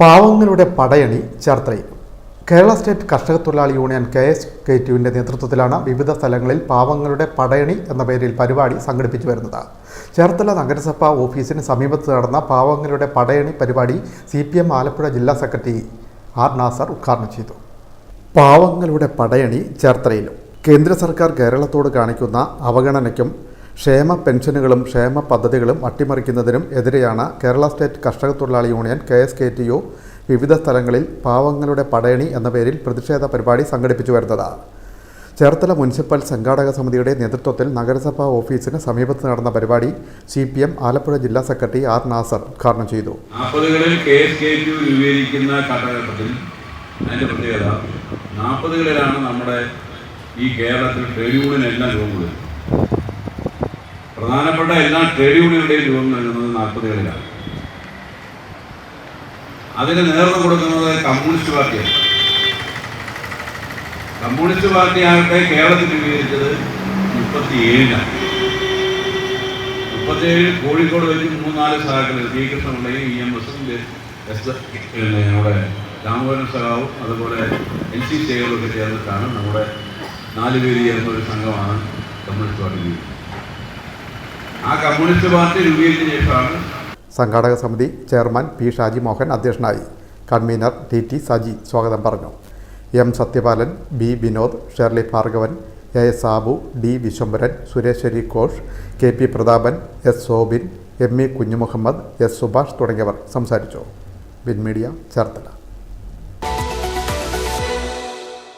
പാവങ്ങളുടെ പടയണി ചേർത്തലയിൽ കേരള സ്റ്റേറ്റ് കർഷക തൊഴിലാളി യൂണിയൻ കെ എസ് കെ ടുവിന്റെ നേതൃത്വത്തിലാണ് വിവിധ സ്ഥലങ്ങളിൽ പാവങ്ങളുടെ പടയണി എന്ന പേരിൽ പരിപാടി സംഘടിപ്പിച്ചു വരുന്നത്. ചേർത്തല നഗരസഭ ഓഫീസിന് സമീപത്ത് നടന്ന പാവങ്ങളുടെ പടയണി പരിപാടി സി പി എം ആലപ്പുഴ ജില്ലാ സെക്രട്ടറി ആർ നാസർ ഉദ്ഘാടനം ചെയ്തു. പാവങ്ങളുടെ പടയണി ചേർത്തലയിലും കേന്ദ്ര സർക്കാർ കേരളത്തോട് കാണിക്കുന്ന അവഗണനയ്ക്കും ക്ഷേമ പെൻഷനുകളും ക്ഷേമ പദ്ധതികളും അട്ടിമറിക്കുന്നതിനും എതിരെയാണ് കേരള സ്റ്റേറ്റ് കർഷക തൊഴിലാളി union K S K T U വിവിധ സ്ഥലങ്ങളിൽ പാവങ്ങളുടെ പടയണി എന്ന പേരിൽ പ്രതിഷേധ പരിപാടി സംഘടിപ്പിച്ചു വരുന്നത്. ചേർത്തല മുനിസിപ്പൽ സംഘാടക സമിതിയുടെ നേതൃത്വത്തിൽ നഗരസഭാ ഓഫീസിന് സമീപത്ത് നടന്ന പരിപാടി സി പി എം ആലപ്പുഴ ജില്ലാ സെക്രട്ടറി ആർ നാസർ ഉദ്ഘാടനം ചെയ്തു. നാൽപ്പതുകളിലാണ് നമ്മുടെ ഈ കേരളത്തിൽ ട്രേഡ് യൂണിയൻ എല്ലാം രൂപം പ്രധാനപ്പെട്ട എല്ലാ ട്രേഡ് യൂണിയനുടെയും രൂപം നൽകുന്നത് നാൽപ്പതുകളിലാണ്. അതിന് നേതൃത്വം കൊടുക്കുന്നത് കമ്മ്യൂണിസ്റ്റ് പാർട്ടിയാണ്. കമ്മ്യൂണിസ്റ്റ് പാർട്ടി ആകട്ടെ കേരളത്തിൽ രൂപീകരിച്ചത് മുപ്പത്തിയേഴിലാണ്. മുപ്പത്തിയേഴിൽ കോഴിക്കോട് വെച്ച് മൂന്നാൽ സഹാക്കളിൽ കൃഷ്ണമുണ്ടെങ്കിൽ ഇ എം എസും എസ് പിന്നെ നമ്മുടെ രാമപുരം സഹാവും അതുപോലെ എൻ സി ശേഖരൊക്കെ ചേർന്നിട്ടാണ് നമ്മുടെ നാല് പേര് ചേർന്ന ഒരു സംഘമാണ് കമ്മ്യൂണിസ്റ്റ് പാർട്ടി. ആ കമ്മ്യൂണിസ്റ്റ് പാർട്ടി രൂപീകരിച്ച ശേഷമാണ് സംഘാടക സമിതി ചെയർമാൻ പി ഷാജി മോഹൻ അധ്യക്ഷനായി. കൺവീനർ ടി ടി സജി സ്വാഗതം പറഞ്ഞു. M Sathyapalan B Vinod Shirley Bhargavan A S Sabu D Vishwambharan Sureshwari Ghosh K P Prathapan S Sobin M E Kunjumuhammad S Subhash തുടങ്ങിയവർ സംസാരിച്ചു. ബിൻ മീഡിയ ചേർത്തല.